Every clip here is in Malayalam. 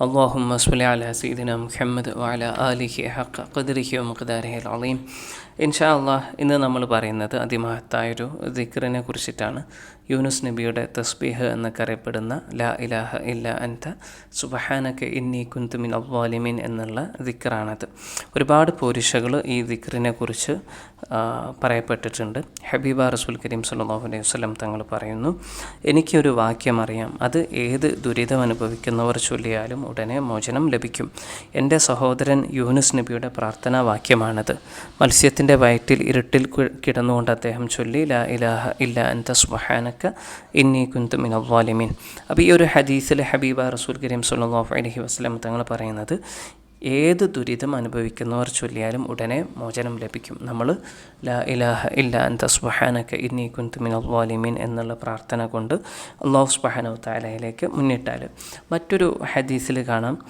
اللهم صل على سيدنا محمد وعلى آله حق قدره ومقداره العظيم ഇൻഷാ അള്ളാഹ് ഇന്ന് നമ്മൾ പറയുന്നത് അതിമഹത്തായൊരു ദിക്റിനെ കുറിച്ചിട്ടാണ് യൂനുസ് നബിയുടെ തസ്ബീഹ് എന്നൊക്കെ അറിയപ്പെടുന്ന ലാ ഇലാഹ ഇല്ല അൻത സുബഹാനക്ക് ഇന്നി കുന്തുമിൻ അവ്വാലിമിൻ എന്നുള്ള ദിക്റാണത് ഒരുപാട് പോരിഷകൾ ഈ ദിക്റിനെ കുറിച്ച് പറയപ്പെട്ടിട്ടുണ്ട് ഹബീബ റസൂൽ കരീം സല്ലാഹു അലൈഹി വസ്ലം തങ്ങൾ പറയുന്നു എനിക്കൊരു വാക്യം അറിയാം അത് ഏത് ദുരിതം അനുഭവിക്കുന്നവർ ചൊല്ലിയാലും ഉടനെ മോചനം ലഭിക്കും. എന്റെ സഹോദരൻ യൂനുസ് നബിയുടെ പ്രാർത്ഥനാ വാക്യമാണത് മത്സ്യത്തിന്റെ വയറ്റിൽ ഇരുട്ടിൽ കിടന്നുകൊണ്ട് അദ്ദേഹം ചൊല്ലി ലാ ഇലാഹ ഇല്ല അൻത സുബഹാനക്ക ഇന്നി കുന്തു മിനവാലിമീൻ അപ്പോൾ ഈ ഒരു ഹദീസിലെ ഹബീബ റസൂൽ കരീം സുല്ലാഹു അലഹി വസ്ലം തങ്ങൾ പറയുന്നത് ഏത് ദുരിതം അനുഭവിക്കുന്നവർ ചൊല്ലിയാലും ഉടനെ മോചനം ലഭിക്കും. നമ്മൾ ലാ ഇലാഹ ഇല്ല അൻത സുബഹാനക്ക ഇന്നി കുന്തു മിനൽ എന്നുള്ള പ്രാർത്ഥന കൊണ്ട് അള്ളാഹു സുബഹാനു താലയിലേക്ക് മുന്നിട്ടാൽ മറ്റൊരു ഹദീസിൽ കാണാം.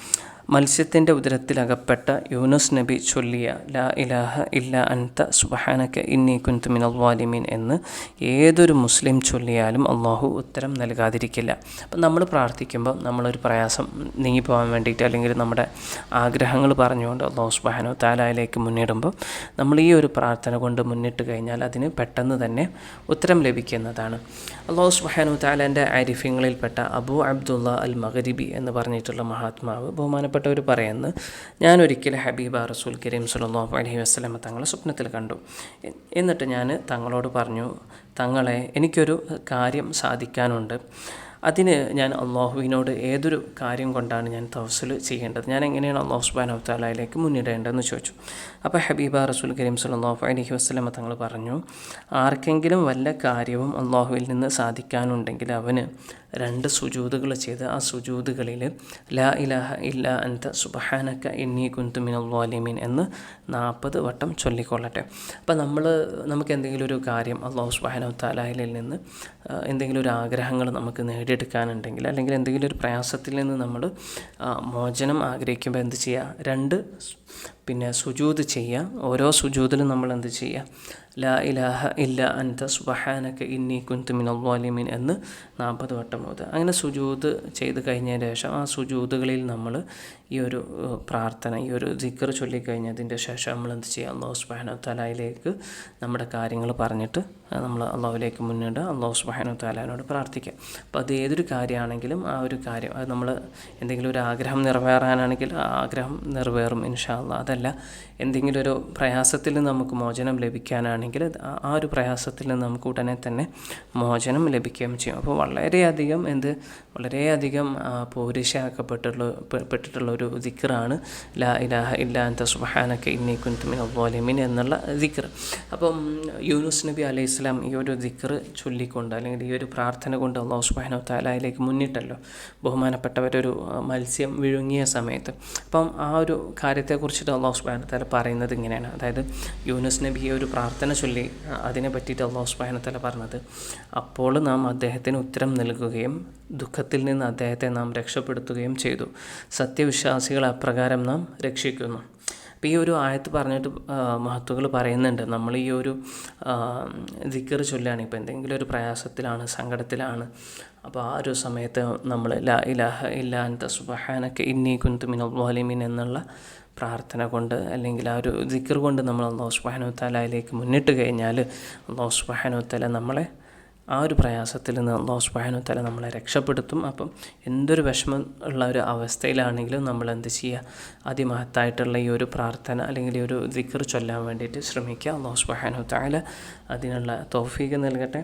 മത്സ്യത്തിന്റെ ഉദരത്തിലകപ്പെട്ട യൂനുസ് നബി ചൊല്ലിയ ലാ ഇലാഹ ഇല്ല അൻത സുബഹാനക്ക ഇന്നി കുന്തു മിനൽ എന്ന് ഏതൊരു മുസ്ലിം ചൊല്ലിയാലും അള്ളാഹു ഉത്തരം നൽകാതിരിക്കില്ല. അപ്പം നമ്മൾ പ്രാർത്ഥിക്കുമ്പോൾ നമ്മളൊരു പ്രയാസം നീങ്ങിപ്പോകാൻ വേണ്ടിയിട്ട് അല്ലെങ്കിൽ നമ്മുടെ ആഗ്രഹങ്ങൾ പറഞ്ഞുകൊണ്ട് അള്ളാഹു സുബാനോ താലായിലേക്ക് മുന്നിടുമ്പോൾ നമ്മൾ ഈ ഒരു പ്രാർത്ഥന കൊണ്ട് മുന്നിട്ട് കഴിഞ്ഞാൽ അതിന് പെട്ടെന്ന് തന്നെ ഉത്തരം ലഭിക്കുന്നതാണ്. അള്ളാഹു സുബഹാനു താലാന്റെ ആരിഫ്യങ്ങളിൽപ്പെട്ട അബു അബ്ദുള്ള അൽ മഗരിബി എന്ന് പറഞ്ഞിട്ടുള്ള മഹാത്മാവ് ബഹുമാനപ്പെട്ട ബന്ധപ്പെട്ടവർ പറയുന്നത് ഞാനൊരിക്കൽ ഹബീബ റസൂൽ കരീം സുല്ലാഹു അലഹി വസ്ലമ തങ്ങളെ സ്വപ്നത്തിൽ കണ്ടു. എന്നിട്ട് ഞാൻ തങ്ങളോട് പറഞ്ഞു തങ്ങളെ എനിക്കൊരു കാര്യം സാധിക്കാനുണ്ട്. അതിന് ഞാൻ അള്ളാഹുവിനോട് ഏതൊരു കാര്യം കൊണ്ടാണ് ഞാൻ തവസൽ ചെയ്യേണ്ടത്? ഞാൻ എങ്ങനെയാണ് അള്ളാഹു സുബാൻ അബ്ദാലയിലേക്ക് മുന്നിടേണ്ടതെന്ന് ചോദിച്ചു. അപ്പോൾ ഹബീബ റസൂൽ കരീം സല്ലാഹു അലഹി വസ്ലമ തങ്ങൾ പറഞ്ഞു ആർക്കെങ്കിലും വല്ല കാര്യവും അള്ളാഹുവിൽ നിന്ന് സാധിക്കാനുണ്ടെങ്കിൽ അവന് രണ്ട് സുജൂതുകൾ ചെയ്ത് ആ സുജൂതുകളിൽ ലാ ഇലാഹ ഇല്ല അൻത സുബഹാനക്ക കുന്തുമിൻ അള്ളാലിമീൻ എന്ന് നാൽപ്പത് വട്ടം ചൊല്ലിക്കൊള്ളട്ടെ. അപ്പോൾ നമ്മൾ നമുക്ക് എന്തെങ്കിലും ഒരു കാര്യം അള്ളാഹു സുബാന താലാഹിലിൽ നിന്ന് എന്തെങ്കിലും ഒരു ആഗ്രഹങ്ങൾ നമുക്ക് നേടിയെടുക്കാനുണ്ടെങ്കിൽ അല്ലെങ്കിൽ എന്തെങ്കിലും ഒരു പ്രയാസത്തിൽ നിന്ന് നമ്മൾ മോചനം ആഗ്രഹിക്കുമ്പോൾ എന്ത് ചെയ്യുക രണ്ട് പിന്നെ സുജൂത് ചെയ്യുക ഓരോ സുജൂതിലും നമ്മൾ എന്ത് ചെയ്യുക ലാ ഇലാഹ ഇല്ല അൻത സുബഹാനക്ക ഇന്നി കുന്തുമിൻ അള്ളാലിമീൻ എന്ന് നാൽപ്പത് വട്ടം ഓതുക അങ്ങനെ സുജൂത് ചെയ്ത് കഴിഞ്ഞതിന് ശേഷം ആ സുജൂതുകളിൽ നമ്മൾ ഈ ഒരു പ്രാർത്ഥന ഈ ഒരു ദിക്കർ ചൊല്ലിക്കഴിഞ്ഞതിന്റെ ശേഷം നമ്മൾ എന്ത് ചെയ്യുക? അള്ളാഹു സുബാനു തലയിലേക്ക് നമ്മുടെ കാര്യങ്ങൾ പറഞ്ഞിട്ട് നമ്മൾ അള്ളാഹുലേക്ക് മുന്നിട്ട് അള്ളാഹു സുബാനു തലാനോട് പ്രാർത്ഥിക്കുക. അപ്പോൾ അത് ഏതൊരു കാര്യമാണെങ്കിലും ആ ഒരു കാര്യം അത് നമ്മൾ എന്തെങ്കിലും ഒരു ആഗ്രഹം നിറവേറാനാണെങ്കിൽ ആ ആഗ്രഹം നിറവേറും ഇൻഷാല്ല അതല്ല എന്തെങ്കിലും ഒരു പ്രയാസത്തിൽ നമുക്ക് മോചനം ലഭിക്കാനാണെങ്കിൽ ആ ഒരു പ്രയാസത്തിൽ നിന്ന് നമുക്ക് ഉടനെ തന്നെ മോചനം ലഭിക്കുകയും ചെയ്യും. അപ്പോൾ വളരെയധികം എന്ത് വളരെയധികം പോരിശാക്കപ്പെട്ടുള്ള പെട്ടിട്ടുള്ള ഒരു ദിക്കറാണ് ലാ ഇലാഹ ഇല്ലാ അന്ത സുബഹാനക്ക ഇന്നി കുന്തുമിൻ അള്ളാലിമിൻ എന്നുള്ള ദിക്കർ അപ്പം യൂനുസ് നബി അലൈഹി സ്വലാം ഈ ഒരു ദിക്കർ ചൊല്ലിക്കൊണ്ട് അല്ലെങ്കിൽ ഈ ഒരു പ്രാർത്ഥന കൊണ്ട് അള്ളാഹു സുബാനോ താലായിലേക്ക് മുന്നിട്ടല്ലോ. ബഹുമാനപ്പെട്ടവരൊരു മത്സ്യം വിഴുങ്ങിയ സമയത്ത്. അപ്പം ആ ഒരു കാര്യത്തെക്കുറിച്ചിട്ട് അള്ളാഹു സുബാന താല പറയുന്നത് ഇങ്ങനെയാണ്. അതായത് യൂനുസ് നബി ഈ ഒരു പ്രാർത്ഥന ചൊല്ലി അതിനെ പറ്റിയിട്ട് അള്ളാഹു സുബാന താല പറഞ്ഞത് അപ്പോൾ നാം അദ്ദേഹത്തിന് ഉത്തരം നൽകുകയും ദുഃഖത്തിൽ നിന്ന് അദ്ദേഹത്തെ നാം രക്ഷപ്പെടുത്തുകയും ചെയ്തു. സത്യവിശ്വാസികളെ അപ്രകാരം നാം രക്ഷിക്കുന്നു. അപ്പോൾ ഈ ഒരു ആയത്ത് പറഞ്ഞിട്ട് മഹത്വങ്ങൾ പറയുന്നുണ്ട്. നമ്മൾ ഈ ഒരു ദിക്കർ ചൊല്ലുകയാണ് ഇപ്പോൾ എന്തെങ്കിലും ഒരു പ്രയാസത്തിലാണ് സങ്കടത്തിലാണ് അപ്പോൾ ആ ഒരു സമയത്ത് നമ്മൾ ലാ ഇലാഹ ഇല്ലാ അൻത സുബ്ഹാനക ഇന്നി കുന്തു മിനൽ അള്ളാലിമിൻ എന്നുള്ള പ്രാർത്ഥന കൊണ്ട് അല്ലെങ്കിൽ ആ ഒരു ദിക്കർ കൊണ്ട് നമ്മൾ അള്ളാഹു സുബാനു താലയിലേക്ക് മുന്നിട്ട് കഴിഞ്ഞാൽ അള്ളാഹു സുബാനു താല നമ്മളെ ആ ഒരു പ്രയാസത്തിൽ നിന്ന് അള്ളാഹു സുബാനു തല നമ്മളെ രക്ഷപ്പെടുത്തും. അപ്പം എന്തൊരു വിഷമം ഉള്ള ഒരു അവസ്ഥയിലാണെങ്കിലും നമ്മൾ എന്ത് ചെയ്യുക അതിമഹത്തായിട്ടുള്ള ഈ ഒരു പ്രാർത്ഥന അല്ലെങ്കിൽ ഈ ഒരു ദിക്കർ ചൊല്ലാൻ വേണ്ടിയിട്ട് ശ്രമിക്കുക. അള്ളാഹു സുബാനു തല അതിനുള്ള തോഫീക്ക് നൽകട്ടെ.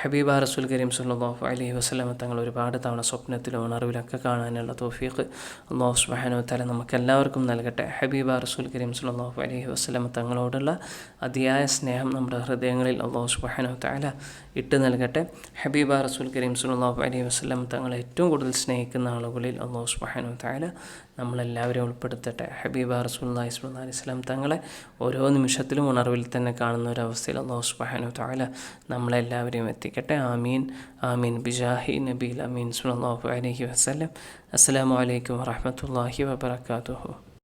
ഹബീബ റസൂൽ കരീം സുല്ലാഹു അലൈഹി വസ്ലമ തങ്ങൾ ഒരുപാട് തവണ സ്വപ്നത്തിലും ഉണർവിലൊക്കെ കാണാനുള്ള തോഫീഖ് അള്ളാഹു സുബാനു തല നമുക്ക് എല്ലാവർക്കും നൽകട്ടെ. ഹബീബ റസൂൽ കരീം സുല്ലാഹു അലൈഹി വസ്ലമ തങ്ങളോടുള്ള അതിയായ സ്നേഹം നമ്മുടെ ഹൃദയങ്ങളിൽ അള്ളാഹു സുബാനു തല ഇട്ട് നൽകട്ടെ. ഹബീബ റസൂൽ കരീം സുല്ലാഹു അലൈഹി വസ്ലം തങ്ങൾ ഏറ്റവും കൂടുതൽ സ്നേഹിക്കുന്ന ആളുകളിൽ അള്ളാഹു സുബാനു തല നമ്മളെല്ലാവരെയും ഉൾപ്പെടുത്തട്ടെ. ഹബീബ റസൂല്ലാഹി സ്വല്ലാ അലൈഹി സ്വലം തങ്ങളെ ഓരോ നിമിഷത്തിലും ഉണർവിൽ തന്നെ കാണുന്ന ഒരു അവസ്ഥയിൽ അള്ളാഹു സുബാനു തല നമ്മളെല്ലാവരെയും എത്തിക്കട്ടെ ആമീൻ ആമീൻ ബിജാഹി നബീൽ അമീൻ സുല്ലാഹു അലൈഹി വസ്ലം അസ്സാം വലൈക്കും വാഹമത്തല്ലാഹി വാബർക്കാത്തു